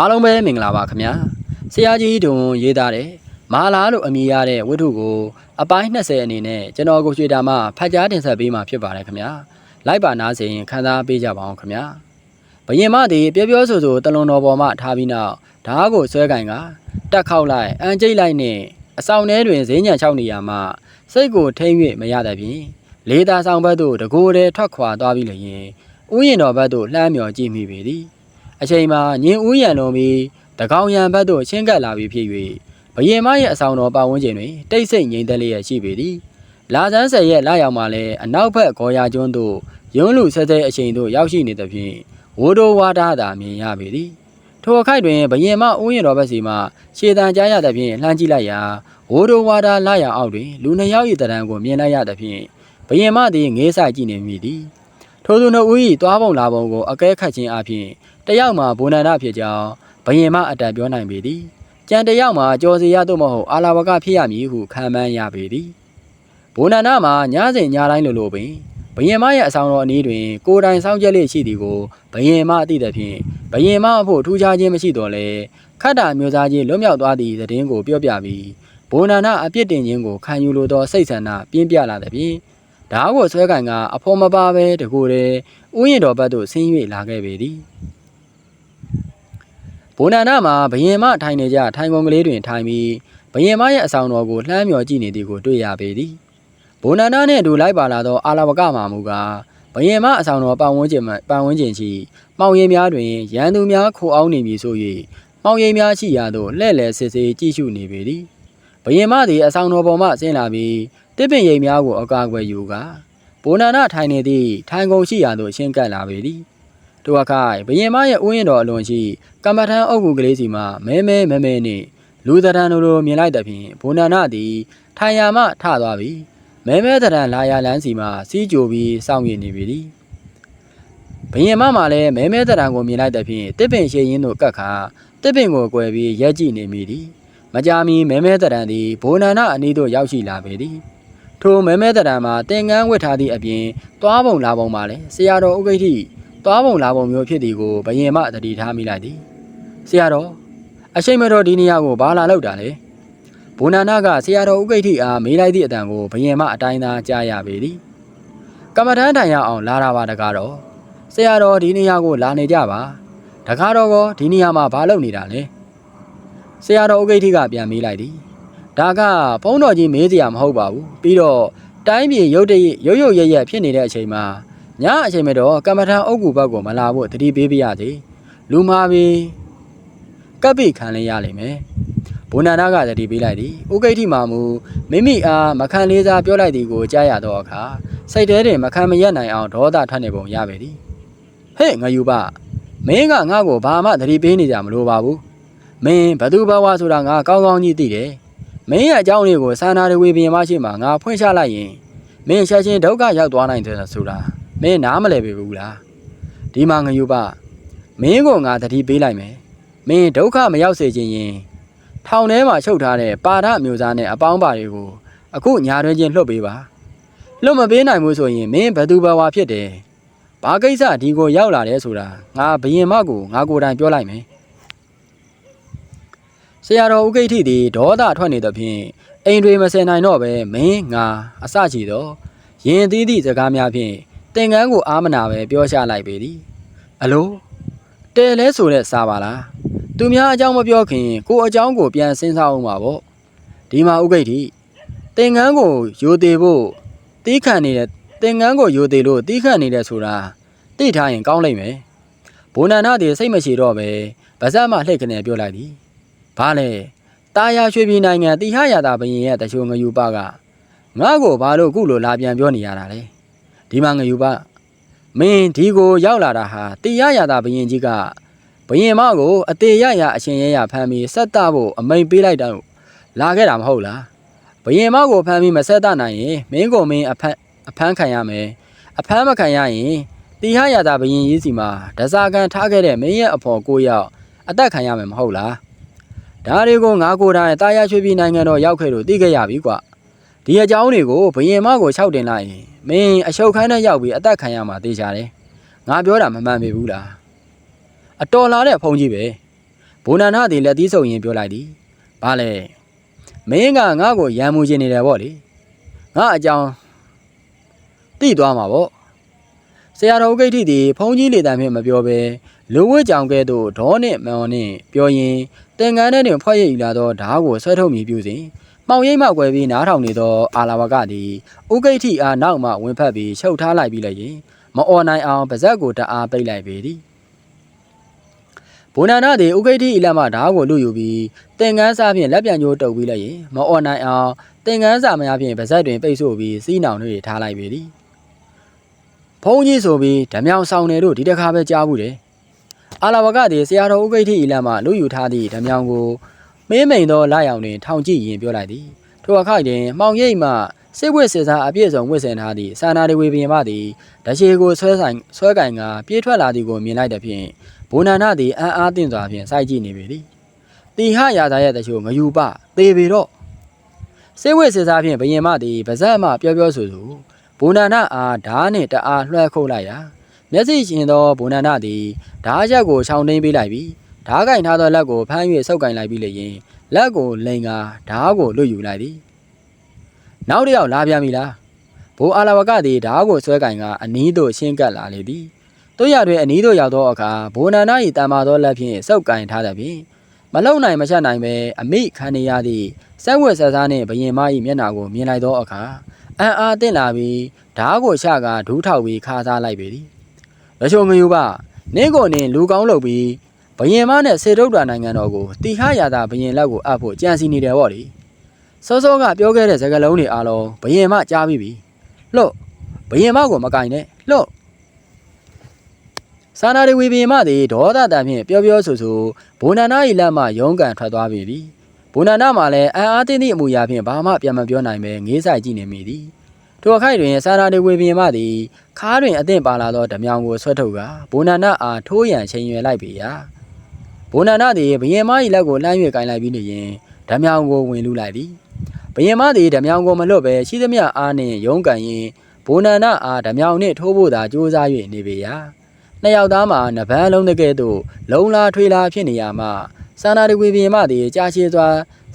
အားလုံးပဲမင်္ဂလာပါခင်ဗျာဆရာကြီးဒုံရေးသားတဲ့မာလာလို့အမည်ရတဲ့ဝတ္ထုကိုအပိုင်း20အနေနဲ့ကျွန်တော်ကိုရွှေတာမှဖတ်ကြားတင်ဆက်ပေးမှာဖြစ်ပါတယ်ခင်ဗျာလိုက်ပါနားစဉ်ခန်းစားပေးကြပါအောင်ခင်ဗျာဘယင်မသည်ပြောပြောဆိုဆိုတလွန်တော်ပေါ်မှထားပြီးနောက်ဓားကိုဆွဲကင်ကတက်ခောက်လိုက်အန်ကျိတ်လိုက်နဲ့အဆောင်ထဲတွင်ဈေးညံချောက်နေရမှစိတ်ကိုထိမ့်၍မရတဲ့ဖြင့်လေသာဆောင်ဘက်သို့တကိုယ်တည်းထွက်ခွာသွားပြီးလျင်ဥယျင်တော်ဘက်သို့လှမ်းမြော်ကြည့်မိပေသည် အချိန်မှာညင်ဦးရံလုံးပြီးတကောင်ရံဘက်သို့ချင်းကပ်လာပြီးဖြစ်၍ဘယင်မရဲ့အဆောင်တော်ပတ်ဝန်းကျင်တွင်တိတ်ဆိတ်ငြိမ်သက်လျက်ရှိပေသည်လာဇန်းဆယ်ရဲ့လာရောက်မှလည်းအနောက်ဘက်ဂေါ်ယာကျွန်းသို့ရုံးလူဆဲဆဲအချိန်သို့ရောက်ရှိနေသဖြင့်ဝိုးတိုးဝါဒသာမြင်ရပေသည်ထိုအခိုက်တွင်ဘယင်မဦးရင်တော်ဘက်စီမှခြေတံကြားရသဖြင့်လှမ်းကြည့်လိုက်ရာဝိုးတိုးဝါဒလာရောက်အောက်တွင်လူနှစ်ယောက်၏တရံကိုမြင်လိုက်ရသဖြင့်ဘယင်မသည်ငေးဆိုင်ကြည့်နေမိသည်ထိုသူနှစ်ဦး၏သွားပုံလာပုံကိုအကဲခတ်ခြင်းအပြင် တယောက်မှာဘုံနန္ဒဖြစ်ကြောင်းဘယင်မအတန်ပြောနိုင်ပေသည်ကြံတယောက်မှာကြော်စီရသို့မဟုတ်အာလာဝကဖြစ်ရမည်ဟုခံမှန်းရပေသည်ဘုံနန္ဒမှာညစဉ်ညတိုင်းလိုလိုပင်ဘယင်မရဲ့အဆောင်တော်အနီးတွင်ကိုယ်တိုင်စောင့်ကြက်လေးရှိသည်ကိုဘယင်မအသိသဖြင့်ဘယင်မအဖို့ထူးခြားခြင်းမရှိတော့လေခတ်တာမျိုးသားချင်းလွတ်မြောက်သွားသည့်သတင်းကိုပြောပြပြီးဘုံနန္ဒအပြစ်တင်ခြင်းကိုခံယူလိုသောစိတ်ဆန္ဒပြင်းပြလာသည်ဖြင့်ဓာတ်ကိုဆွဲကင်ကအဖော်မပါပဲတကူတည်းဥယျာဉ်တော်ဘက်သို့ဆင်း၍လာခဲ့ပေသည် ဘုံနန္ဒမှာဘယင်မထိုင်နေကြထိုင်ကုန်ကလေးတွင်ထိုင်ပြီးဘယင်မရဲ့အဆောင်တော်ကိုလှမ်းမြော်ကြည့်နေသည်ကိုတွေ့ရပေသည်ဘုံနန္ဒနှင့်အတူလိုက်ပါလာသောအာလဝကမာမူကဘယင်မအဆောင်တော်ပတ်ဝန်းကျင်မှပတ်ဝန်းကျင်ရှိမှောင်ရင်များတွင်ရန်သူများခိုအောင်နေမည်ဆို၍မှောင်ရင်များရှိရာသို့လှဲ့လေစစ်စစ်ကြည့်ရှုနေပေသည်ဘယင်မသည်အဆောင်တော်ပေါ်မှဆင်းလာပြီးတစ်ပင်ရိပ်များကိုအကာအကွယ်ယူကာဘုံနန္ဒထိုင်နေသည့်ထိုင်ကုန်ရှိရာသို့ရှင်းကပ်လာပေသည် တူအခိုင်ဘရင်မရဲ့ဥယျာဉ်တော်အလွန်ရှိကမ္မထမ်းအုပ်ကူကလေးစီမှမဲမဲမဲမဲနှင့်လူသဏ္ဍာန်လိုလိုမြင်လိုက်တဲ့ဖြင့်ဘုံနာနာသည်ထိုင်ရာမှထသွားပြီးမဲမဲသဏ္ဍာန်လာရလန်းစီမှစီးကြိုပြီးစောင့်ရည်နေပြီသည်ဘရင်မမှလည်းမဲမဲသဏ္ဍာန်ကိုမြင်လိုက်တဲ့ဖြင့်တစ်ပင်ရှည်ရင်းတို့ကတ်ခါတစ်ပင်ကိုကွယ်ပြီးရက်ကြည့်နေမိသည်မကြာမီမဲမဲသဏ္ဍာန်သည်ဘုံနာနာအနီးသို့ရောက်ရှိလာပေသည်ထိုမဲမဲသဏ္ဍာန်မှာတင်ကန်းဝတ်ထားသည့်အပြင်သွားပုံလာပုံမှာလည်းဆရာတော်ဥက္ကိဋ္ဌိ သွားပုံလာပုံမျိုးဖြစ်သည်ကိုဘယင်မတတိထားမိလိုက်သည်ဆရာတော်အရှိန်မတော်ဒီနေရာကိုဘာလာလောက်တာလဲဘုံနာနာကဆရာတော်ဥက္ကိဋ္ဌိအားမေးလိုက်သည့်အတန်ကိုဘယင်မအတိုင်းသာကြားရပေသည်ကမ္မထမ်းတိုင်ရအောင်လာတာပါတကားတော့ဆရာတော်ဒီနေရာကိုလာနေကြပါတကားတော့ကောဒီနေရာမှာဘာလုပ်နေတာလဲဆရာတော်ဥက္ကိဋ္ဌိကပြန်မေးလိုက်သည်ဒါကဘုန်းတော်ကြီးမေးစရာမဟုတ်ပါဘူးပြီးတော့တိုင်းပြည်ရုတ်တရက်ရုတ်ရုတ်ရက်ရက်ဖြစ်နေတဲ့အချိန်မှာ ညအချိန်မတော်ကမ္မထံအုပ်ကူဘက်ကိုမလာဖို့တတိပေးပြရစီလူမာပင်ကပ်ပိခံလေးရလိမ့်မယ်ဘုံနာနာကတတိပေးလိုက်သည်ဥကိဋ္ဌိမာမူမိမိအားမခံလေးစားပြောလိုက်သည်ကိုကြားရသောအခါစိတ်ထဲတွင်မခံမရက်နိုင်အောင်ဒေါသထွက်နေပုံရပေသည်ဟဲ့ငယူပမင်းကငါ့ကိုဘာမှတတိပေးနေကြမလို့ပါဘူးမင်းဘသူဘဝဆိုတာငါကောင်းကောင်းကြီးသိတယ်မင်းရဲ့အကြောင်းလေးကိုစာနာတွေဝေပြင်မရှိမှငါဖွင့်ချလိုက်ရင်မင်းချက်ချင်းဒုက္ခရောက်သွားနိုင်တယ်ဆိုတာ မင်းနားမလဲပေဘူးလားဒီမှာငယူပမင်းကငါတတိပေးလိုက်မယ်မင်းဒုက္ခမရောက်စေခြင်းရင်ထောင်ထဲမှာချုပ်ထားတဲ့ပါဒအမျိုးသားနဲ့အပေါင်းပါတွေကိုအခုညာတွင်ချင်းလှုပ်ပေးပါလှုပ်မပေးနိုင်ဘူးဆိုရင်မင်းဘသူဘဝဖြစ်တယ်ဘာကိစ္စဒီကိုရောက်လာတယ်ဆိုတာငါဘယင်မကိုငါကိုယ်တိုင်ပြောလိုက်မယ်ဆရာတော်ဥကိဋ္ဌိသည်ဒေါသထွက်နေသဖြင့်အိမ်တွေမစင်နိုင်တော့ပဲမင်းငါအစချီတော့ရင်သီးသည့်စကားများဖြင့် တင်ကန်းကိုအာမနာပဲပြောချလိုက်ပေသည်အလိုတဲလဲဆိုတဲ့စားပါလားသူများအကြောင်းမပြောခင်ကိုအကြောင်းကိုပြန်စဉ်းစားအောင်ပါဗောဒီမှာဥကိဋ္ဌိတင်ကန်းကိုယူသေးဖို့တီးခန့်နေတဲ့တင်ကန်းကိုယူသေးလို့တီးခန့်နေတဲ့ဆိုတာသိထားရင်ကောင်းလိမ့်မယ်ဘုံနန္ဒသည်စိတ်မရှိတော့ပဲဗဇက်မှလှိတ်ခနဲ့ပြောလိုက်သည်ဘာလဲတာယာရွှေပြည်နိုင်ငံတိဟရတာဘရင်ရဲ့တချို့ငယူပကငါ့ကိုဘာလို့ခုလိုလာပြန်ပြောနေရတာလဲ ဒီမှာငယူပါမင်းဒီကိုရောက်လာတာဟာတေရရတာဘယင်ကြီးကဘယင်မကိုအသေးရရအရှင်ရဲရဖမ်းပြီးဆက်တဖို့အမိန်ပေးလိုက်တော့လာခဲ့တာမဟုတ်လားဘယင်မကိုဖမ်းပြီးမဆက်တနိုင်ရင်မင်းကိုမင်းအဖမ်းအဖမ်းခံရမယ်အဖမ်းမခံရရင်တေရရတာဘယင်ကြီးစီမှာဒဇာကန်ထားခဲ့တဲ့မင်းရဲ့အဖော်ကိုရောက်အသက်ခံရမယ်မဟုတ်လားဒါတွေကိုငါကိုယ်တိုင်တာယာရွှေပြည်နိုင်ငံတော်ရောက်ခဲ့လို့သိခဲ့ရပြီကွာဒီအကြောင်းတွေကိုဘယင်မကို၆တင်လိုက်ရင် မင်းအရှုပ်ခန်းထဲရောက်ပြီးအသက်ခံရမှာသိကြတယ်။ငါပြောတာမမှန်ပေဘူးလား။အတော်လာတဲ့ဖုန်ကြီးပဲဘိုနန္ဒသည်လက်သီးဆုပ်ရင်းပြောလိုက်သည်ဘာလဲမင်းကငါ့ကိုရံမှုခြင်းနေတယ်ဗောလေငါအကြောင်းသိသွားမှာဗောဆရာတော်ဥကိဋ္ဌိသည်ဖုန်းကြီးလေတံဖြင့်မပြောဘဲလူဝဲကြောင်ကဲ့သို့ဒေါနှင့်မောင်နှင့်ပြောရင်းတင်ငန်းထဲတွင်ဖွဲ့ရည်လာသောဓားကိုဆွဲထုတ်မိပြုစဉ် မှောင်ရိပ်မှကွယ်ပြီးနားထောင်နေသောအာလာဝကသည်ဥကိဋ္ဌိအားနောက်မှဝင်ဖက်ပြီးရှုပ်ထားလိုက်ပြီးလည်းရင်မအော်နိုင်အောင်ပါဇက်ကိုတအားပိတ်လိုက်ပေသည်ဘုံနာနာသည်ဥကိဋ္ဌိအလတ်မှဓားကိုလူယူပြီးတင်ငန်းစားဖြင့်လက်ပြန်ကြိုးတုပ်ပြီးလည်းရင်မအော်နိုင်အောင်တင်ငန်းစာများဖြင့်ပါဇက်တွင်ပိတ်ဆို့ပြီးစီးနှောင်တွေထားလိုက်ပေသည်ဖုန်းကြီးဆိုပြီးဓမြောင်ဆောင်တယ်တို့ဒီတစ်ခါပဲကြားဘူးတယ်အာလာဝကသည်ဆရာတော်ဥကိဋ္ဌိအလတ်မှလူယူထားသည့်ဓမြောင်ကို မင်းမိန်သောလာရောင်တွင်ထောင်ကြည့်ရင်ပြောလိုက်သည်ထိုအခါတွင်မှောင်ရိပ်မှစစ်ဝစ်စစ်စားအပြည့်စုံဝစ်ဆင်ထားသည့်စာနာတွေဝေပင်မသည်တရှိကိုဆွဲဆိုင်ဆွဲကင်ကပြေးထွက်လာသည်ကိုမြင်လိုက်တဲ့ဖြင့်ဘုံနာနာသည်အံ့အားသင့်စွာဖြင့်စိုက်ကြည့်နေပေသည်တီဟရာသာရဲ့တချို့ငယူပသေပေတော့စစ်ဝစ်စစ်စားဖြင့်ဘယင်မသည်ဗဇက်မှပြောပြောဆိုဆိုဘုံနာနာအားဓားနှင့်တအားလွှဲခုတ်လိုက်ရာမျက်စိရှင်သောဘုံနာနာသည်ဓားရက်ကိုခြောင်သိမ်းပေးလိုက်ပြီး ဓားကင်ထားသောလက်ကိုဖမ်း၍ဆုပ်ကင်လိုက်ပြီးလျင်လက်ကိုလိန်ကာဓားကိုလွတ်ယူလိုက်သည်နောက်တစ်ယောက်လာပြန်ပြီလားဘိုးအာလာဝကသည်ဓားကိုဆွဲကင်ကအနီးသို့ရှင်းကပ်လာလေသည်တို့ရတွင်အနီးသို့ရောက်သောအခါဘိုးနန္ဒ၏တန်မာသောလက်ဖြင့်ဆုပ်ကင်ထားသည်ဖြင့်မလုံနိုင်မချက်နိုင်ပဲအမိခံနေရသည့်စက်ဝက်ဆက်စားနှင့်ဘယင်မ၏မျက်နှာကိုမြင်လိုက်သောအခါအံ့အားသင့်လာပြီးဓားကိုချကဒူးထောက်ပြီးခါစားလိုက်ပေသည်ရချိုငယူပနင်းကိုနင်းလူကောင်းလုပ်ပြီး ဘယင်မနဲ့စေတုဒ္ဒနိုင်ငံတော်ကိုတီဟရာသာဘယင်လက်ကိုအပ်ဖို့ကြံစီနေတယ်ဗောလေစောစောကပြောခဲ့တဲ့စကားလုံးတွေအားလုံးဘယင်မကြားပြီးပြီလှုပ်ဘယင်မကိုမကင်နဲ့လှုပ်စာနာတွေဝီဘယင်မသည်ဒေါသတန်ဖြင့်ပြောပြောဆိုဆိုဘိုနန္ဒ၏လက်မှရုံးကန်ထွက်သွားပြီသည်ဘိုနန္ဒမှလည်းအံ့အားသင့်သည့်အမူအရာဖြင့်ဘာမှပြန်မပြောနိုင်ပဲငေးဆိုင်ကြည့်နေမိသည်ထိုအခိုက်တွင်စာနာတွေဝီဘယင်မသည်ခါးတွင်အသင့်ပါလာသောဓမြောင်ကိုဆွဲထုတ်ကဘိုနန္ဒအားထိုးရန်ချိန်ရွယ်လိုက်ပေရာ ဘိုနန္ဒသည်ဘယင်မ၏လက်ကိုလှမ်း၍ကင်လိုက်ပြီးနေရင်ဓမြောင်ကိုဝင်လူလိုက်သည်ဘယင်မသည်ဓမြောင်ကိုမလွတ်ပဲရှိသမျှအားနှင့်ရုံးကန်ရင်ဘိုနန္ဒအားဓမြောင်နှင့်ထိုးဖို့သာကြိုးစား၍နေပေရာနှစ်ယောက်သားမှာနဗန်းလုံးတကဲ့သို့လုံလာထွေလာဖြစ်နေရမှစာနာတဝေပြင်မသည်ကြာရှည်စွာ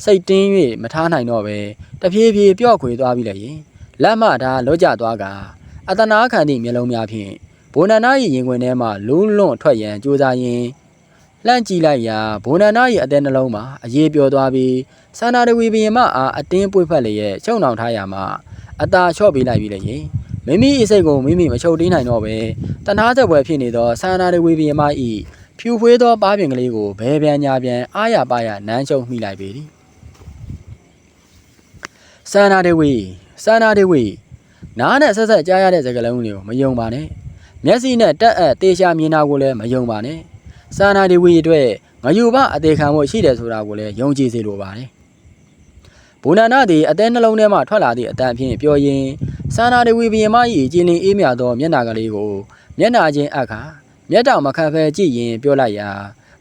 စိတ်တင်း၍မထားနိုင်တော့ပဲတဖြည်းဖြည်းပြော့ခွေသွားပြီးလည်းရင်လက်မထားလော့ကျသွားကအတနာခံသည့်မျက်လုံးများဖြင့်ဘိုနန္ဒ၏ရင်ခွင်ထဲမှလူးလွန့်ထွက်ရန်ကြိုးစားရင်း လှမ်းကြည့်လိုက်ရာဘိုနန္ဒ၏အသည်နှလုံးမှာအရေးပြောသွားပြီးစာနာတဝေပြင်မအားအတင်းပွေ့ဖက်လျက်ချုံနှောင်ထားရမှအသာလျှော့ပေးလိုက်ပြီးလည်းရင်မိမိအစိတ်ကိုမိမိမချုပ်တင်းနိုင်တော့ပဲတနာသက်ပွဲဖြစ်နေသောဆန္ဒရဝေဘီယမဤဖြူဖွေးသောပါးပြင်ကလေးကိုဘဲပြန်ညာပြန်အားရပါရနမ်းချုံမိလိုက်ပေသည်ဆန္ဒရဝေဆန္ဒရဝေနားနဲ့ဆက်ဆက်ကြားရတဲ့စကားလုံးတွေကိုမယုံပါနဲ့မျက်စိနဲ့တက်အပ်တေချာမြင်တာကိုလည်းမယုံပါနဲ့ ဆန္ဒရဝေအတွက်ငယူပအသေးခံဖို့ရှိတယ်ဆိုတာကိုလည်းယုံကြည်စေလိုပါတယ်ဘူနာနာသည်အသေးနှလုံးထဲမှထွက်လာသည့်အတန်ဖြင့်ပြောရင်းစာနာတွေဝီဘီယမ၏ကျင်းလင်းအေးမြသောမျက်နာကလေးကိုမျက်နာချင်းအခါမျက်တောင်မခံဖဲကြည့်ရင်ပြောလိုက်ရာ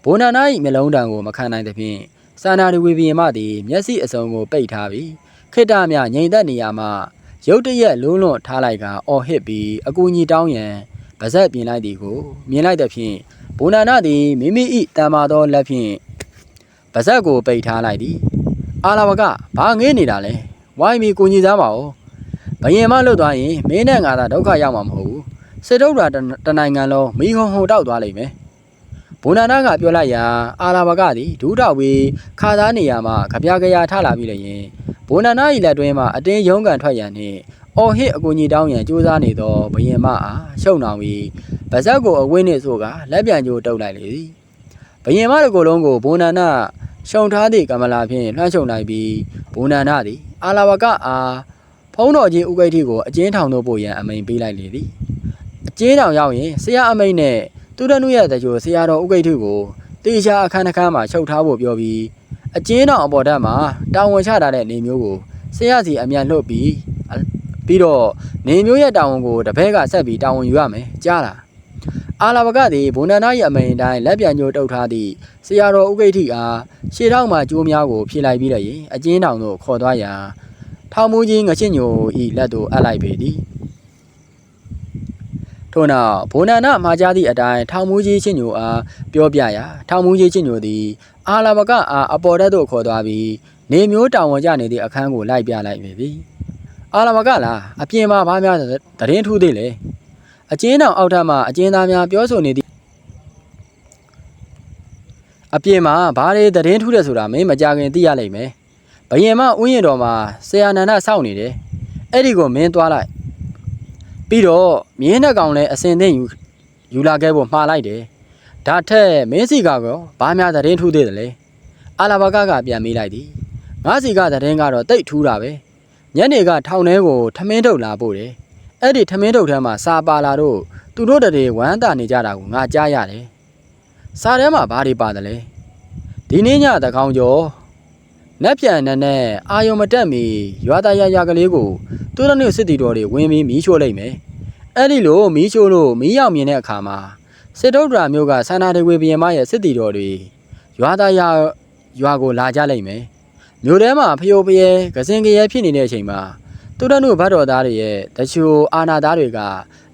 ဘိုနာနာ၏မျက်လုံးတံကိုမခံနိုင်သဖြင့်စာနာတွေဝီဘီယမသည်မျက်စိအစုံကိုပိတ်ထားပြီးခိတ္တမြငြိမ်သက်နေရမှရုတ်တရက်လုံးလွန်ထားလိုက်ကအော်ဟစ်ပြီးအကူကြီးတောင်းရန်ဗဇက်ပြင်လိုက်သည်ကိုမြင်လိုက်သဖြင့် ဘိုနာနာသည်မိမိ၏တန်မာသောလက်ဖြင့်ဗဇက်ကိုပိတ်ထားလိုက်သည်အာလာဝကဘာငေးနေတာလဲဝိုင်းပြီးကိုကြီးစားပါဦးဘယင်မလွတ်သွားရင်မင်းနဲ့ငါသာဒုက္ခရောက်မှာမဟုတ်ဘူးစစ်တုဒ္ဒရာတနိုင်ငံလုံးမိဟုံဟုံတောက်သွားလိမ့်မယ်ဘုံနာနာကပြောလိုက်ရာအာလာဘကသည်ဒူးတောက်ပြီးခါသားနေရမှာကြပြကြရထလာပြီလေရင်ဘုံနာနာ၏လက်တွင်းမှာအတင်းရုံးကန်ထွက်ရန်နှင့် အော်ဟစ်အကူကြီးတောင်းရန်ကြိုးစားနေသောဘယင်မအားရှုံနှောင်ပြီးဗဇက်ကိုအဝင်းနှင့်ဆိုကလက်ပြန်ကြိုးတုပ်လိုက်လေသည်ဘယင်မတစ်ကိုယ်လုံးကိုဘုံနာနာရှုံထားသည့်ကမလာဖြင့်လှမ်းရှုံလိုက်ပြီးဘုံနာနာသည်အာလာဘကအားဖုံးတော်ကြီးဥကိဋ္ဌိကိုအကျဉ်းထောင်သို့ပို့ရန်အမိန်ပေးလိုက်လေသည်အကျဉ်းထောင်ရောက်ရင်ဆရာအမိန်နဲ့သူတနုရဲ့တကြိုဆရာတော်ဥကိဋ္ဌိကိုတေချာအခန်းတစ်ခန်းမှာချုပ်ထားဖို့ပြောပြီးအကျဉ်းထောင်အပေါ်ဓာတ်မှာတာဝန်ချထားတဲ့နေမျိုးကိုဆရာစီအမြန်လှုပ်ပြီး ပြီးတော့နေမျိုးရဲ့တာဝန်ကိုတပည့်ကဆက်ပြီးတာဝန်ယူရမယ်ကြားလားအာလာဘကသည်ဘုံနန္ဒရဲ့အမိန်တိုင်းလက်ပြန်ညိုတုပ်ထားသည့်ဆရာတော်ဥကိဋ္ဌိအားရှေ့ထောက်မှကျိုးများကိုဖြေလိုက်ပြီးတော့ရင်အကျဉ်းထောင်သို့ခေါ်သွားရာထောင်မူကြီးငချစ်ညိုဤလက်သို့အပ်လိုက်ပေသည်ထို့နောက်ဘိုနန္ဒမှာကြားသည့်အတိုင်းထောင်မူကြီးချင်းညိုအားပြောပြရာထောင်မူကြီးချင်းညိုသည်အာလာဘကအားအပေါ်တက်သို့ခေါ်သွားပြီးနေမျိုးတောင်ဝန်ကျနေသည့်အခန်းကိုလိုက်ပြလိုက်ပြီ အာလာမကလားအပြင်မှာဘာများတရင်ထူးသေးလဲအကျဉ်းတောင်အောက်ထပ်မှာအကျဉ်းသားများပြောဆိုနေသည့်အပြင်မှာဘာတွေတရင်ထူးတယ်ဆိုတာမင်းမကြခင်သိရလိမ့်မယ်ဘယင်မဥယျာဉ်တော်မှာဆရာနန္ဒစောင့်နေတယ်အဲ့ဒီကိုမင်းသွားလိုက်ပြီးတော့မြင်းနှက်ကောင်လည်းအစင်သိမ့်ယူယူလာခဲ့ဖို့မှားလိုက်တယ်ဒါထက်မင်းစီကကောဘာများတရင်ထူးသေးတယ်လဲအာလာဘကကပြန်မေးလိုက်သည်ငါစီကတရင်ကတော့တိတ်ထူးတာပဲ ညနေကထောင်ထဲကိုထမင်းထုတ်လာပို့တယ်။အဲ့ဒီထမင်းထုတ်ထဲမှာစာပါလာတော့သူတို့တတွေဝမ်းတာနေကြတာကိုငါကြားရတယ်။စာထဲမှာဘာတွေပါတယ်လဲ။ဒီနေ့ညသကောင်ကျော်နက်ပြန်နဲ့နဲ့အာယုံမတက်မီရွာသားရရကလေးကိုသူတို့နဲ့စစ်တီတော်တွေဝင်ပြီးမီးရှို့လိုက်မယ်။အဲ့ဒီလိုမီးရှို့လို့မီးရောက်မြင်တဲ့အခါမှာစစ်တုဒ္ဒရာမျိုးကဆန္ဒတွေဝေဘီယမရဲ့စစ်တီတော်တွေရွာသားရရွာကိုလာကြလိုက်မယ်။ မြို့ထဲမှာဖျို့ဖျဲကစင်ကရဲဖြစ်နေတဲ့အချိန်မှာသူတို့တို့ဘတ်တော်သားတွေရဲ့တချို့အာနာသားတွေက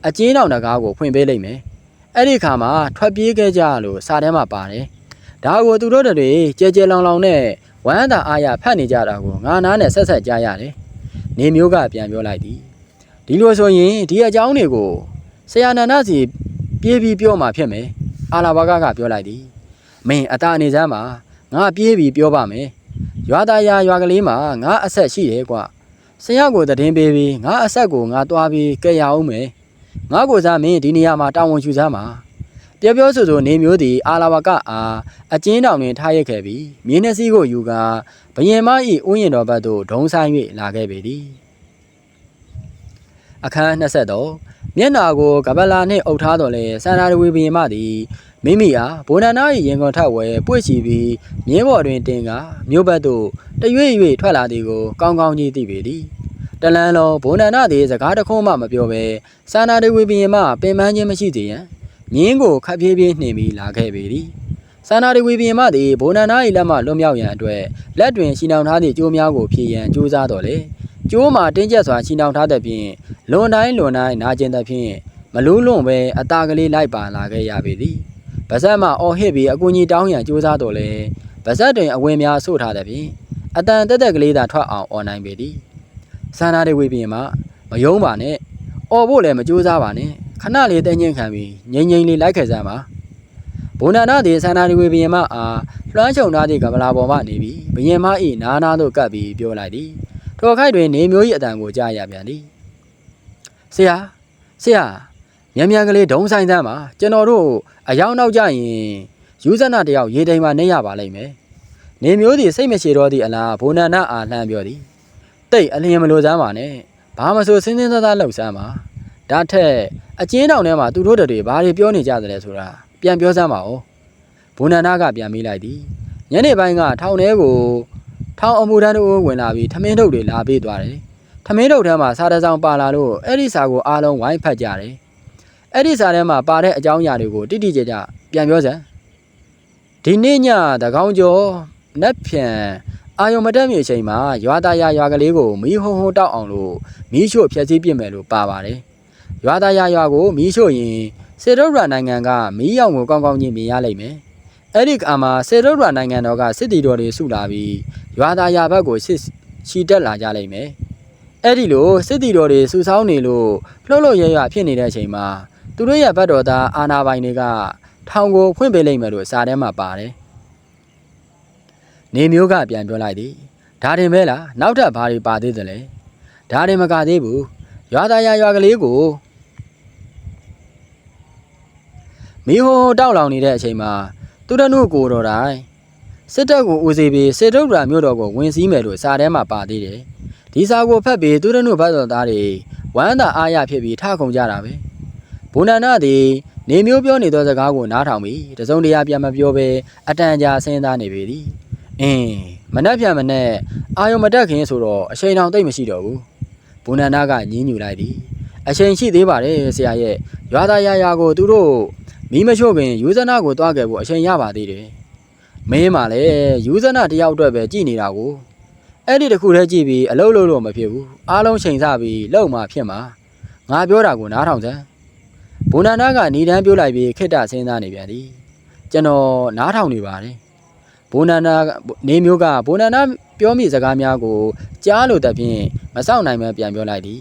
အကျဉ်းတော်တကားကိုဖွင့်ပေးလိုက်မယ်။အဲ့ဒီခါမှာထွက်ပြေးခဲ့ကြလို့စာထဲမှာပါတယ်။ဒါကိုသူတို့တွေကြဲကြဲလောင်လောင်နဲ့ဝမ်းသာအားရဖတ်နေကြတာကိုငါနားနဲ့ဆက်ဆက်ကြားရတယ်။နေမျိုးကပြန်ပြောလိုက်သည်။ဒီလိုဆိုရင်ဒီအကြောင်းတွေကိုဆရာနန္ဒစီပြေးပြီးပြောမှဖြစ်မယ်။အာလာဘကကပြောလိုက်သည်။မင်းအတာအနေစမ်းမှာငါပြေးပြီးပြောပါမယ်။ ရွာသားရရွာကလေးမှာငါအဆက်ရှိတယ်ကွာဆရာကိုသတင်းပေးပြီးငါအဆက်ကိုငါတွားပြီးကြက်ရအောင်မယ်ငါကိုစားမင်းဒီနေရာမှာတာဝန်ယူစမ်းပါပြောပြောဆိုဆိုနေမျိုးသည်အာလာဝကအားအကျဉ်းတောင်တွင်ထားရခဲ့ပြီးမြင်းနှစီကိုယူကာဘယင်မ၏ဥယျာဉ်တော်ဘက်သို့ဒုံဆိုင်၍လာခဲ့ပေသည်အခန်း23 မျက်နာကိုကပလာနှင့်အုပ်ထားတော်လဲစန္ဒာရဝေဘယင်မသည်မိမိအားဘိုနန္ဒ၏ရင်ကုန်ထက်ဝဲပွေ့ချီပြီးမြင်းပေါ်တွင်တင်ကာမြို့ဘက်သို့တရွေ့ရွေ့ထွက်လာသည်ကိုကောင်းကောင်းကြီးသိပေသည်တလန်းလုံးဘုံနန္ဒသည်စကားတစ်ခုမှမပြောဘဲစာနာတွေဝေပင်မှပင်ပန်းခြင်းမရှိသေးရန်မြင်းကိုခပ်ပြေးပြေးနှင်ပြီးလာခဲ့ပေသည်စာနာတွေဝေပင်မှသည်ဘုံနန္ဒ၏လက်မှလွတ်မြောက်ရန်အတွက်လက်တွင်ရှီနှောင်ထားသည့်ကြိုးများကိုဖြည့်ရန်ကြိုးစားတော်လေ ကျိုးမှာတင်းကျပ်စွာရှီနှောင်ထားတဲ့ဖြင့်လွန်တိုင်းလွန်တိုင်းနာကျင်တဲ့ဖြင့်မလူးလွန်ပဲအตาကလေးလိုက်ပါလာခဲ့ရပေသည်ဗဇက်မှအော်ဟစ်ပြီးအကူကြီးတောင်းရန်ကြိုးစားတော်လေဗဇက်တွင်အဝင်များဆို့ထားတဲ့ဖြင့် အတန်တက်တက်ကလေးသာထွက်အောင်អော်နိုင်ပေသည်စန္ဒာတွေဝေပြင်မှာမယုံပါနဲ့អော်ဖို့လည်းမကြိုးစားပါနဲ့ခဏလေးတည်ငြိမ်ခံပြီးငိမ့်ငိမ့်လေးလိုက်ခဲ့စမ်းပါဘုံနာနာသည်စန္ဒာတွေဝေပြင်မှာအားလွှမ်းခြုံထားသည့်ကမလာပေါ်မှနေပြီးဘယင်မ၏နားနာသို့ကပ်ပြီးပြောလိုက်သည် ထိုခိုက်တွင်နေမျိုး၏အတန်ကိုကြားရပြန်သည်ဆရာဆရာမြန်မြန်ကလေးဒုံဆိုင်သမ်းပါကျွန်တော်တို့အယောင်နောက်ကြရင်ယူဇနာတယောက်ရေတိမ်မှာနေရပါလိမ့်မယ်နေမျိုးသည်စိတ်မရှိတော့သည့်အလားဘုံနန္ဒအားလှမ်းပြောသည်တိတ်အလျင်မလိုစမ်းပါနဲ့ဘာမဆိုစင်းစင်းသားသားလှုပ်စမ်းပါဒါထက်အကျဉ်းတောင်ထဲမှာသူတို့တွေဘာတွေပြောနေကြသလဲဆိုတာပြန်ပြောစမ်းပါဦးဘုံနန္ဒကပြန်မေးလိုက်သည်ညနေပိုင်းကထောင်ထဲကို ထောင်အမှုထမ်းတို့ဝင်လာပြီးထမင်းထုတ်တွေလာပေးသွားတယ်ထမင်းထုတ်ထဲမှာစားတစ်စောင်းပါလာလို့အဲ့ဒီစာကိုအားလုံးဝိုင်းဖတ်ကြတယ်အဲ့ဒီစာထဲမှာပါတဲ့အကြောင်းအရာတွေကိုတိတိကျကျပြန်ပြောစမ်းဒီနေ့ညသကောင်ကျော်နက်ဖြန်အာယုံမတက်မြေအချိန်မှာရွာသားရရွာကလေးကိုမီးဟုံဟုံတောက်အောင်လို့မီးရှို့ဖျက်ဆီးပစ်မယ်လို့ပါပါတယ်။ရွာသားရရွာကိုမီးရှို့ရင်စေတုဒ္ဒရာနိုင်ငံကမီးရောင်ကိုကောင်းကောင်းကြီးမြင်ရလိမ့်မယ်။ အဲ့ဒီအခါမှာစေတုဒ္ဒရာနိုင်ငံတော်ကစစ်တီတော်တွေစုလာပြီးရွာသားရဘက်ကိုစစ်ချီတက်လာကြလိမ့်မယ်။အဲ့ဒီလိုစစ်တီတော်တွေစုဆောင်းနေလို့လှုပ်လှုပ်ရရဖြစ်နေတဲ့အချိန်မှာသူတို့ရဲ့ဘက်တော်သားအာနာပိုင်တွေကထောင်ကိုဖွင့်ပေးလိုက်မယ်လို့စာထဲမှာပါတယ်။နေမျိုးကပြန်ပြောလိုက်သည်ဒါတင်ပဲလားနောက်ထပ်ဘာတွေပါသေးသလဲဒါတင်မကသေးဘူးရွာသားရရွာကလေးကိုမီးဟိုဟိုတောက်လောင်နေတဲ့အချိန်မှာ သူတနုကိုတော်တိုင်းစစ်တပ်ကိုဦးစီးပြီးစေတုဒ္ဒရာမြို့တော်ကိုဝင်စည်းမယ်လို့စာထဲမှာပါသေးတယ်ဒီစာကိုဖတ်ပြီးသူတနုဘတ်တော်သားတွေဝမ်းသာအားရဖြစ်ပြီးထခုန်ကြတာပဲဘုံနန္ဒသည်နေမျိုးပြောနေသောစကားကိုနားထောင်ပြီးတစုံတရာပြန်မပြောဘဲအတန်ကြာစဉ်းစားနေပေသည်အင်းမနှက်ပြန်မနှက်အာယုံမတက်ခင်ဆိုတော့အချိန်တောင်တိတ်မရှိတော့ဘူးဘုံနန္ဒကညင်းညူလိုက်သည်အချိန်ရှိသေးပါတယ်ဆရာရဲ့ရွာသားရရာကိုသူတို့ မီးမချို့ခင်ယူဇနာကိုတွားခဲ့ဖို့အချိန်ရပါသေးတယ်မင်းမှလည်းယူဇနာတယောက်အတွက်ပဲကြည်နေတာကိုအဲ့ဒီတခုတည်းကြည့်ပြီးအလုံးလုံးလို့မဖြစ်ဘူးအားလုံးချိန်ဆပြီးလောက်မှဖြစ်မှာငါပြောတာကိုနားထောင်စမ်းဘုံနာနာကနေတန်းပြိုးလိုက်ပြီးခိတ္တဆင်းသားနေပြန်သည်ကျွန်တော်နားထောင်နေပါတယ်ဘုံနာနာနေမျိုးကဘုံနာနာပြောမိစကားများကိုကြားလို့တဖြင့်မစောင့်နိုင်မှပြန်ပြောလိုက်သည်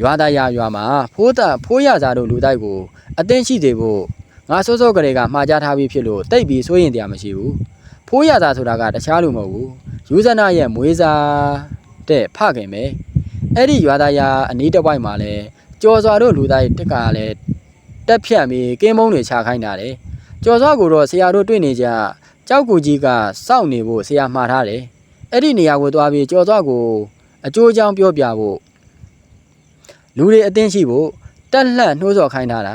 ရွာသားရရွာမှာဖိုးတာဖိုးရစားတို့လူတိုက်ကိုအသိရှိသေးဖို့ငါစိုးစိုးကလေးကမှားကြားထားပြီးဖြစ်လို့တိတ်ပြီးစိုးရင်တရားမရှိဘူးဖိုးရစားဆိုတာကတခြားလူမဟုတ်ဘူးယူဇနာရဲ့မွေးစားတဲ့ဖခင်ပဲအဲ့ဒီရွာသားရအနီးတစ်ဝိုက်မှာလဲကြော်စွာတို့လူတိုက်တက်ကလည်းတက်ဖြတ်ပြီးကင်းမုံတွေချခိုင်းတာတယ်ကြော်စွာကိုတော့ဆရာတို့တွေ့နေကြကြောက်ကူကြီးကစောင့်နေဖို့ဆရာမှားထားတယ်အဲ့ဒီနေရာကိုသွားပြီးကြော်စွာကိုအကျိုးအကြောင်းပြောပြဖို့ လူတွေအသိရှိဖို့တက်လှန့်နှိုးဆော်ခိုင်းထားတာ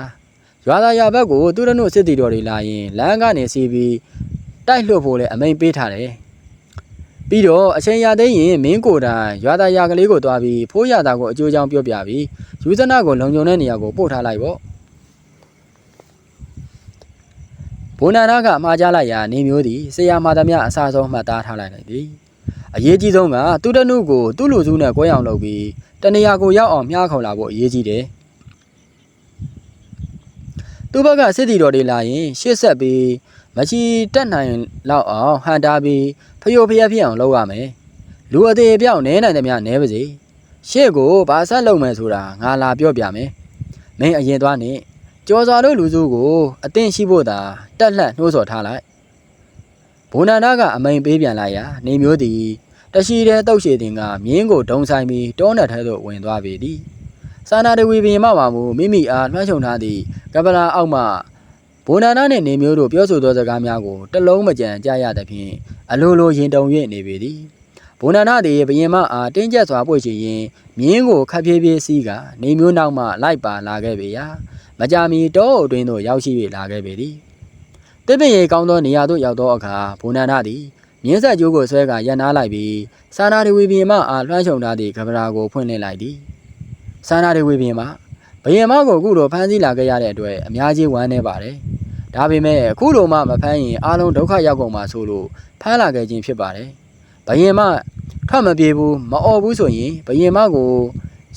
ရွာသားရဘက်ကိုသူရနုစစ်တီတော်တွေလာရင်လမ်းကနေစီးပြီးတိုက်လွှတ်ဖို့လည်းအမိန်ပေးထားတယ်ပြီးတော့အချိန်ရသိရင်မင်းကိုယ်တိုင်ရွာသားရကလေးကိုတွားပြီးဖိုးရတာကိုအကျိုးချောင်းပြောပြပြီးယူဇနာကိုလုံခြုံတဲ့နေရာကိုပို့ထားလိုက်ပေါ့ဘုံနာနာကအမှားကြလိုက်ရာနေမျိုးသည်ဆရာမသားများအစားဆုံးမှတ်သားထားလိုက်တယ်သည် အရေးကြီးဆုံးကသူတနုကိုသူ့လူစုနဲ့ကွဲအောင်လုပ်ပြီးတနေရာကိုရောက်အောင်မြားခေါ်လာဖို့အရေးကြီးတယ်သူ့ဘက်ကစစ်တီတော်တွေလာရင် ရှေ့ဆက်ပြီးမချီတက်နိုင်လောက်အောင်ဟန်တာပြီးဖျို့ဖျက်ဖြစ်အောင်လုပ်ရမယ်လူအသေးအပြောက်နဲနိုင်တယ်များနဲပါစေရှေ့ကိုဘာဆက်လုပ်မယ်ဆိုတာငါလာပြောပြမယ်မင်းအရင်သွားနေကြော်စွာတို့လူစုကိုအသင့်ရှိဖို့သာတက်လှန့်နှိုးဆော်ထားလိုက်ဘုံနန္ဒကအမိန်ပေးပြန်လိုက်ရာနေမျိုးသည် တရှိတဲ့တုတ်ရှိတင်ကမြင်းကိုဒုံဆိုင်ပြီးတောနက်ထဲသို့ဝင်သွားပေသည်စာနာတဝီပင်မှပါမူမိမိအားလွှမ်းခြုံထားသည့်ကပလာအောက်မှဘုံနန္ဒနှင့်နေမျိုးတို့ပြောဆိုသောစကားများကိုတလုံးမကြံကြားရသဖြင့်အလိုလိုရင်တုံ၍နေပေသည်ဘုံနာနာသည်ဘရင်မအားတင်းကျပ်စွာပွေချင်ရင်မြင်းကိုခပ်ပြေးပြေးစီးကနေမျိုးနောက်မှလိုက်ပါလာခဲ့ပေရာမကြာမီတောအုပ်တွင်သို့ရောက်ရှိ၍လာခဲ့ပေသည်တစ်ပင်ရေကောင်းသောနေရာသို့ရောက်သောအခါဘုံနာနာသည် မြင်းဆက်ကျိုးကိုဆွဲကရန်နာလိုက်ပြီးစာနာတွေဝီဘရင်မအားလွှမ်းခြုံထားသည့်ကပရာကိုဖွင့်လှစ်လိုက်သည်စာနာတွေဝီဘရင်မဘရင်မကိုအခုလိုဖမ်းဆီးလာခဲ့ရတဲ့အတွက်အများကြီးဝမ်းနည်းပါတယ်ဒါပေမဲ့အခုလိုမှမဖမ်းရင်အားလုံးဒုက္ခရောက်ကုန်မှာဆိုလို့ဖမ်းလာခဲ့ခြင်းဖြစ်ပါတယ်။ဘယင်မထွက်မပြေဘူးမអော်ဘူးဆိုရင်ဘယင်မကို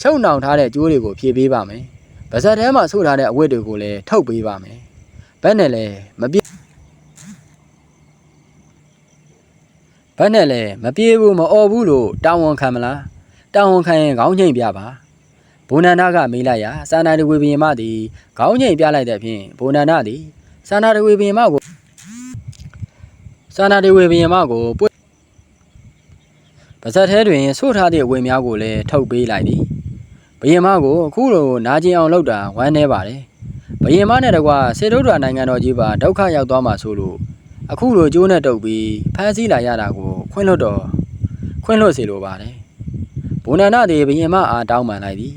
ရှုံနှောင်ထားတဲ့ကျိုးတွေကိုဖြည့်ပေးပါမယ်။ဗဇက်ထဲမှာဆို့ထားတဲ့အဝတ်တွေကိုလည်းထုတ်ပေးပါမယ်။ဘက်နဲ့လည်းမပြေ ဘက်နဲ့လည်းမပြေဘူးမអော်ဘူးလို့တောင်းဝန်ခံမလား။တောင်းဝန်ခံရင်ခေါင်းငိမ့်ပြပါ။ဘုံနန္ဒကမေးလိုက်ရာစာနာတဝေဘယင်မသည်ခေါင်းငိမ့်ပြလိုက်တဲ့ဖြင့်ဘုံနန္ဒသည်စာနာတဝေဘယင်မကိုစာနာတွေဝေဘရင်မကိုပွေပါဇက်ထဲတွင်ဆို့ထားသည့်အဝေများကိုလည်းထုတ်ပေးလိုက်သည်ဘရင်မကိုအခုလိုနာကျင်အောင်လုပ်တာဝမ်းနည်းပါတယ်ဘရင်မနဲ့တကွာစေတုဒ္ဒရာနိုင်ငံတော်ကြီးပါဒုက္ခရောက်သွားမှာဆိုလို့အခုလိုကျိုးနဲ့တုပ်ပြီးဖမ်းဆီးလာရတာကို ခွင့်လွတ်တော်ခွင့်လွတ်စေလိုပါတယ်ဘုံနန္ဒသည်ဘရင်မအားတောင်းပန်လိုက်သည်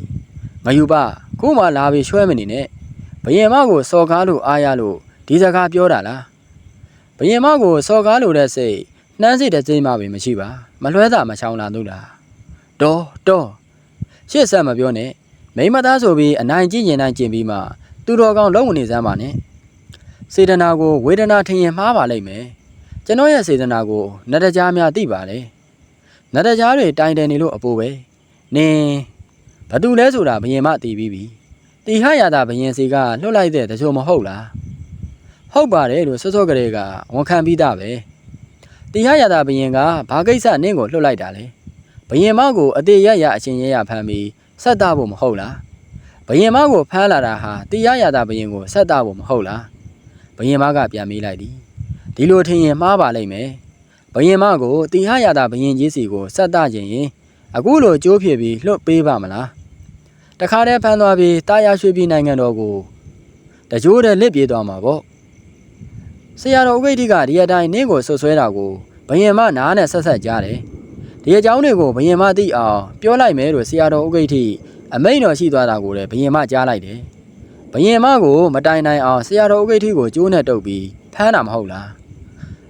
မယူပါခုမှလာပြီးရွှဲမနေနဲ့ဘရင်မကိုစော်ကားလို့အားရလို့ဒီစကားပြောတာလားဘယင်မကိုစော်ကားလိုတဲ့စိတ်နှမ်းစိတ်တဲ့စိတ်မှပင်မရှိပါမလွှဲတာမချောင်းလာလို့လားတော်တော်ရှေ့ဆက်မပြောနဲ့မိမသားဆိုပြီးအနိုင်ကျင့်ရင်နိုင်ကျင့်ပြီးမှသူတော်ကောင်းလုံးဝနေစမ်းပါနဲ့စေတနာကိုဝေဒနာထင်ရင်မှားပါလိမ့်မယ် ကျွန်တော်ရဲ့စေတနာကိုနတကြားများသိပါလေနတကြားတွေတိုင်တယ်နေလို့အပိုးပဲနင်းဘာတူလဲဆိုတာဘယင်မသိပြီးပြီတီဟရတာဘယင်စီကလွတ်လိုက်တဲ့တချို့မဟုတ်လားဟုတ်ပါတယ်လို့စောစောကလေးကဝန်ခံပြီးသားပဲတရားရတာဘယင်ကဘာကိစ္စနင့်ကိုလှုပ်လိုက်တာလဲဘယင်မကိုအသေးရရအချင်းရရဖမ်းပြီးဆက်တာဖို့မဟုတ်လားဘယင်မကိုဖမ်းလာတာဟာတရားရတာဘယင်ကိုဆက်တာဖို့မဟုတ်လားဘယင်မကပြန်မေးလိုက်သည် ဒီလိုထင်ရင်မှားပါလိမ့်မယ်ဘယင်မကိုတရားရတာဘယင်ကြီးစီကိုဆက်တာခြင်းရင်အခုလိုကြိုးဖြစ်ပြီးလှုပ်ပေးပါမလားတခါတည်းဖမ်းသွားပြီးတာယာရွှေပြည်နိုင်ငံတော်ကိုတကြိုးတည်းလစ်ပြေးသွားမှာပေါ့ဆရာတော်ဥက္ကိဋ္ဌိကဒီအတိုင်းနင့်ကိုဆွဆွဲတာကိုဘယင်မနားနဲ့ဆက်ဆက်ကြားတယ်။ဒီအကြောင်းတွေကိုဘယင်မသိအောင်ပြောလိုက်မယ်လို့ဆရာတော်ဥက္ကိဋ္ဌိအမိန့်တော်ရှိသွားတာကိုလည်းဘယင်မကြားလိုက်တယ်။ဘယင်မကိုမတိုင်နိုင်အောင်ဆရာတော်ဥက္ကိဋ္ဌိကိုကျိုးနဲ့တုပ်ပြီးဖမ်းတာမဟုတ်လား။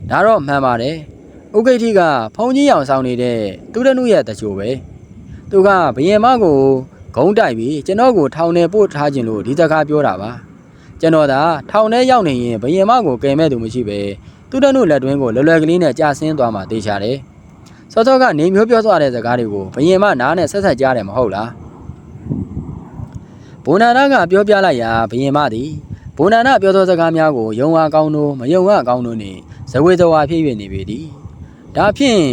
ဒါတော့မှန်ပါတယ်။ဥက္ကိဋ္ဌိကဖုံကြီးအောင်ဆောင်နေတဲ့သူတနုရဲ့တချို့ပဲ။သူကဘယင်မကိုဂုံးတိုက်ပြီးကျွန်တော်ကိုထောင်ထဲပို့ထားခြင်းလို့ဒီစကားပြောတာပါ။ကျွန်တော်သာထောင်ထဲရောက်နေရင်ဘယင်မကိုကယ်မဲ့သူမရှိပဲသူတနုလက်တွင်းကိုလွယ်လွယ်ကလေးနဲ့ကြာဆင်းသွားမှသိချတယ်။စောစောကနေမျိုးပြောသွားတဲ့စကားတွေကိုဘယင်မနားနဲ့ဆက်ဆက်ကြားတယ်မဟုတ်လား။ဘုံနာနာကပြောပြလိုက်ရာဘယင်မသည် ဘုံနာနာပြောသောစကားများကိုယုံအားကောင်းတို့မယုံအားကောင်းတို့နှင့်ဇဝေဇဝါဖြစ်၍နေပေသည်ဒါဖြင့်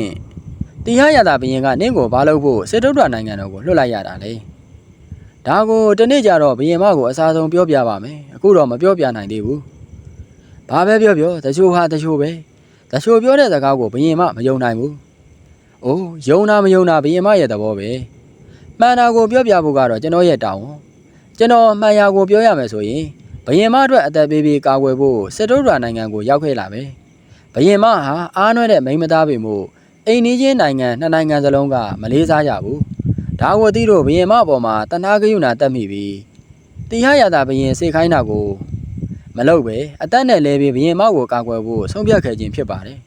တရားရတာဘယင်ကနင့်ကိုဘာလုပ်ဖို့စစ်တုဒ္ဒနိုင်ငံတော်ကိုလွှတ်လိုက်ရတာလေဒါကိုတနေ့ကျတော့ဘယင်မကိုအစားဆုံးပြောပြပါမယ်အခုတော့မပြောပြနိုင်သေးဘူးဘာပဲပြောပြောတချို့ဟာတချို့ပဲတချို့ပြောတဲ့စကားကိုဘယင်မမယုံနိုင်ဘူးအိုးယုံတာမယုံတာဘယင်မရဲ့သဘောပဲမှန်တာကိုပြောပြဖို့ကတော့ကျွန်တော်ရဲ့တောင်းဝန်ကျွန်တော်မှန်ရာကိုပြောရမယ်ဆိုရင် ဘယင်မအတွက်အသက်ပေးပြီးကာကွယ်ဖို့စစ်တုဒ္ဒရာနိုင်ငံကိုရောက်ခဲ့လာပဲဘယင်မဟာအားနွဲ့တဲ့မိန်းမသားပေမို့အိမ်နီးချင်းနိုင်ငံနှစ်နိုင်ငံစလုံးကမလေးစားကြဘူးဒါကိုသိတော့ဘယင်မအပေါ်မှာတနာကယုဏတက်မိပြီးတရားရတာဘယင်စေခိုင်းတာကိုမလုပ်ပဲအသက်နဲ့လဲပြီးဘယင်မကိုကာကွယ်ဖို့ဆုံးဖြတ်ခဲ့ခြင်းဖြစ်ပါတယ်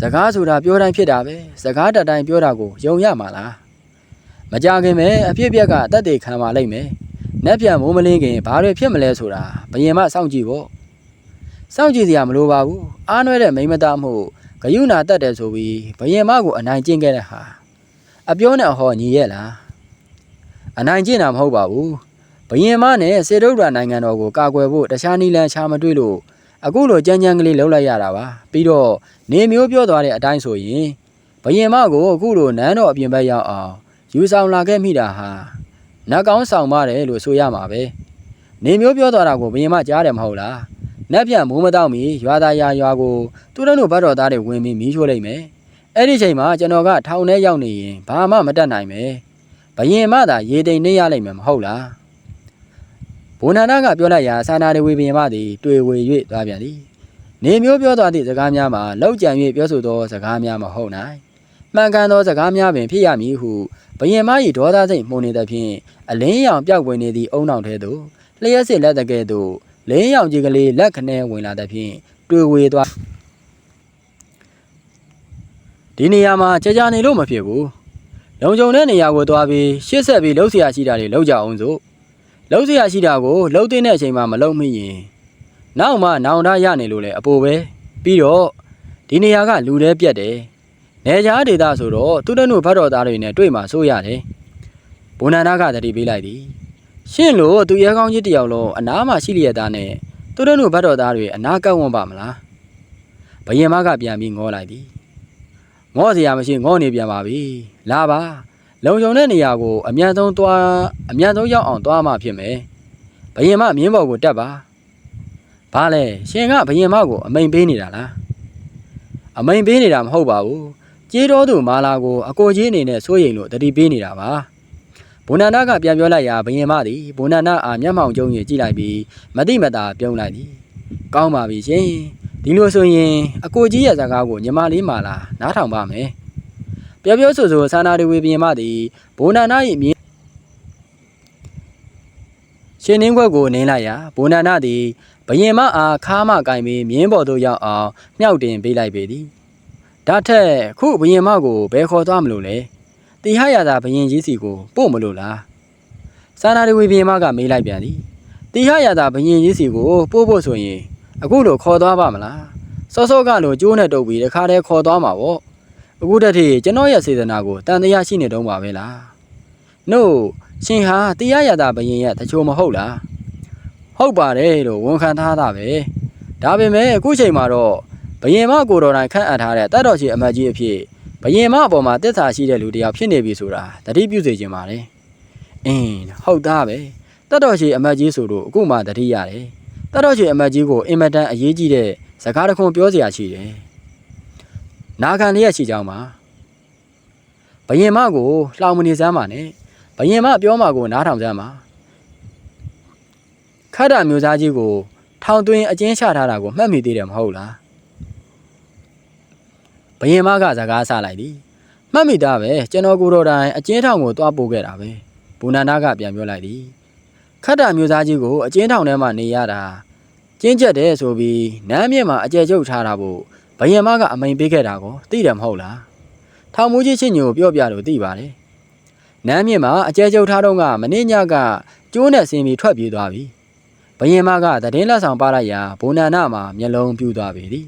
စကားဆိုတာပြောတိုင်းဖြစ်တာပဲစကားတတ်တိုင်းပြောတာကိုယုံရမှာလားမကြခင်ပဲအဖြစ်အပျက်ကအသက်တွေခံပါလိမ့်မယ်။ နက်ပြန်မိုးမလင်းခင်ဘာတွေဖြစ်မလဲဆိုတာဘယင်မစောင့်ကြည့်ပေါ့။စောင့်ကြည့်စရာမလိုပါဘူး။အားနွဲတဲ့မိန်းမသားမှုဂယုဏတက်တယ်ဆိုပြီးဘယင်မကိုအနိုင်ကျင့်ခဲ့တဲ့ဟာအပြောနဲ့အဟောညီရဲ့လား။အနိုင်ကျင့်တာမဟုတ်ပါဘူး။ဘယင်မနဲ့စေတုဒ္ဒရာနိုင်ငံတော်ကိုကာကွယ်ဖို့တခြားနည်းလမ်းချမတွေ့လို့အခုလိုကြမ်းကြမ်းကလေးလှုပ်လိုက်ရတာပါ။ပြီးတော့နေမျိုးပြောသွားတဲ့အတိုင်းဆိုရင်ဘယင်မကိုအခုလိုနန်းတော်အပြင်ဘက်ရောက်အောင်ယူဆောင်လာခဲ့မိတာဟာ နတ်ကောင်းဆောင်ပါတယ်လို့ဆိုရမှာပဲနေမျိုးပြောသွားတာကိုဘယင်မကြားတယ်မဟုတ်လားနတ်ပြန်မိုးမတော့မီရွာသားယာရွာကိုသူတို့တို့ဘတ်တော်သားတွေဝင်ပြီးမီးရှို့လိုက်မယ်အဲ့ဒီချိန်မှာကျွန်တော်ကထောင်ထဲရောက်နေရင်ဘာမှမတတ်နိုင်ပဲဘယင်မသာရေတိမ်နေရလိမ့်မယ်မဟုတ်လားဘုံနာနာကပြောလိုက်ရာစာနာတွေဝေဘယင်မသည်တွေ့ဝေ၍သွားပြန်သည်နေမျိုးပြောသွားသည့်စကားများမှာလောက်ကြံ၍ပြောဆိုသောစကားများမဟုတ်နိုင်မှန်ကန်သောစကားများပင်ဖြစ်ရမည်ဟု ဘယင်မ၏ဒေါသစိတ်မှုန်နေသဖြင့်အလင်းရောင်ပြောက်ဝင်နေသည့်အုံနောက်ထဲသို့လျှက်စစ်လက်တကဲ့သို့လင်းရောင်ကြီးကလေးလက်ခနဲ့ဝင်လာသဖြင့်တွေ့ဝေသွားဒီနေရာမှာကြာကြာနေလို့မဖြစ်ဘူးလုံခြုံတဲ့နေရာကိုသွားပြီးရှစ်ဆက်ပြီးလှုပ်ရှားရှိတာတွေလှုပ်ကြအောင်စို့လှုပ်ရှားရှိတာကိုလှုပ်တဲ့အချိန်မှာမလှုပ်မိရင်နောက်မှနောင်တရနေလို့လေအပိုပဲပြီးတော့ဒီနေရာကလူတဲပြက်တယ် နေကြားဒေတာဆိုတော့သူတို့တို့ဘတ်တော်သားတွေနဲ့တွေ့မှဆိုရတယ်။ဘုံနန္ဒကတတိပေးလိုက်သည်။ရှင့်လို့သူရဲကောင်းကြီးတယောက်လုံးအနားမှာရှိလျက်သားနဲ့သူတို့တို့ဘတ်တော်သားတွေအနာကပ်ဝန်းပါမလား။ဘယင်မကပြန်ပြီးငေါ်လိုက်သည်။ငေါ်စရာမရှိငေါ်နေပြန်ပါပြီ။လာပါ။လုံုံတဲ့နေရာကိုအမြန်ဆုံးသွားအမြန်ဆုံးရောက်အောင်သွားမှဖြစ်မယ်။ဘယင်မမြင်းပေါ်ကိုတက်ပါ။ဘာလဲရှင်ကဘယင်မကိုအမိန်ပေးနေတာလား။အမိန်ပေးနေတာမဟုတ်ပါဘူး။ ကြေးတော်သူမာလာကိုအကိုကြီးအနေနဲ့စိုးရိမ်လို့တတိပေးနေတာပါဘုံနန္ဒကပြန်ပြောလိုက်ရာဘယင်မသည်ဘုံနန္ဒအားမျက်မှောင်ကျုံ၍ကြည့်လိုက်ပြီးမတိမတာပြုံးလိုက်သည်ကောင်းပါပြီရှင်ဒီလိုဆိုရင်အကိုကြီးရဲ့စကားကိုညီမလေးမာလာနားထောင်ပါမယ်ပြောပြောဆိုဆိုဆန္ဒတွေဝေဘယင်မသည်ဘုံနန္ဒ၏မြင်ရှင်နှင်းခွက်ကိုနင်းလိုက်ရာဘုံနန္ဒသည်ဘယင်မအားခါးမကင်ပြီးမြင်းပေါ်သို့ရောက်အောင်မြှောက်တင်ပေးလိုက်ပေသည် ဒါထက်ခုဘယင်မကိုဘယ်ခေါ်သွားမလို့လဲတီဟရတာဘယင်ကြီးစီကိုပို့မလို့လားစာနာတွေဝေဘယင်မကမေးလိုက်ပြန်သည်တီဟရတာဘယင်ကြီးစီကိုပို့ဖို့ဆိုရင်အခုလိုခေါ်သွားပါမလားစောစောကလိုကျိုးနဲ့တုပ်ပြီးတခါတည်းခေါ်သွားမှာပေါ့အခုတည်းထိကျွန်တော်ရဲ့စေတနာကိုတန်တရားရှိနေတော့မှာပဲလားနို့ရှင်ဟာတီဟရတာဘယင်ရဲ့တချို့မဟုတ်လားဟုတ်ပါတယ်လို့ဝန်ခံထားတာပဲဒါပေမဲ့အခုချိန်မှာတော့ ဘယင်မကိုတော်တိုင်ခန့်အပ်ထားတဲ့တတ်တော်ရှိအမတ်ကြီးအဖြစ်ဘယင်မအပေါ်မှာတစ္ဆာရှိတဲ့လူတစ်ယောက်ဖြစ်နေပြီဆိုတာတတိပြုစေခြင်းပါလေ။အင်းဟုတ်သားပဲတတ်တော်ရှိအမတ်ကြီးဆိုတော့အခုမှတတိရတယ်။တတ်တော်ရှိအမတ်ကြီးကိုအင်မတန်အရေးကြီးတဲ့စကားတစ်ခုပြောစရာရှိတယ်။နာခံလျက်ရှိကြောင်းပါ။ဘယင်မကိုလှောင်မနေစမ်းပါနဲ့။ဘယင်မပြောမှကိုနားထောင်စမ်းပါ။ခတ်တာမျိုးသားကြီးကိုထောင်သွင်းအကျဉ်းချထားတာကိုမှတ်မိသေးတယ်မဟုတ်လား။ ဘယင်မကစကားဆလိုက်သည်မှတ်မိသားပဲကျွန်တော်ကိုယ်တော်တိုင်အကျဉ်းထောင်ကိုတွားပို့ခဲ့တာပဲဘူနန္ဒကပြန်ပြောလိုက်သည်ခတ်တာမျိုးသားကြီးကိုအကျဉ်းထောင်ထဲမှာနေရတာကျင်းကျက်တယ်ဆိုပြီးနမ်းမြင့်မှာအကျယ်ချုပ်ထားတာဖို့ဘယင်မကအမိန်ပေးခဲ့တာကိုသိတယ်မဟုတ်လားထောင်မူကြီးချင်းညိုပြောပြလို့သိပါတယ်နမ်းမြင့်မှာအကျယ်ချုပ်ထားတော့ကမင်းညကကျိုးနဲ့ဆင်းပြီးထွက်ပြေးသွားပြီဘယင်မကသတင်းလက်ဆောင်ပါလိုက်ရာဘူနန္ဒမှာမျက်လုံးပြူသွားပြီသည်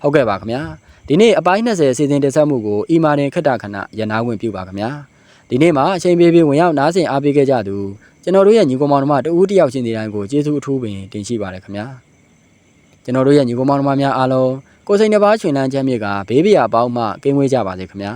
ဟုတ်ကဲ့ပါခင်ဗျာ ဒီနေ့အပိုင်း20စီစဉ်တင်ဆက်မှုကိုအီမာတင်ခက်တာခဏရနာဝင်ပြုပါခင်ဗျာဒီနေ့မှာအချိန်ပြေးပြေးဝင်ရောက်နားဆင်အားပေးခဲ့ကြသူကျကျွန်တော်တို့ရဲ့ညီကောင်မောင်နှမတဦးတစ်ယောက်ချင်းစီတိုင်းကိုကျေးဇူးအထူးပင်တင်ရှိပါတယ်ခင်ဗျာကျွန်တော်တို့ရဲ့ညီကောင်မောင်နှမများအားလုံးကိုယ်စိတ်နှပါချွင်လန်းချမ်းမြေ့ကဘေးပရာအပေါင်းမှကင်းဝေးကြပါစေခင်ဗျာ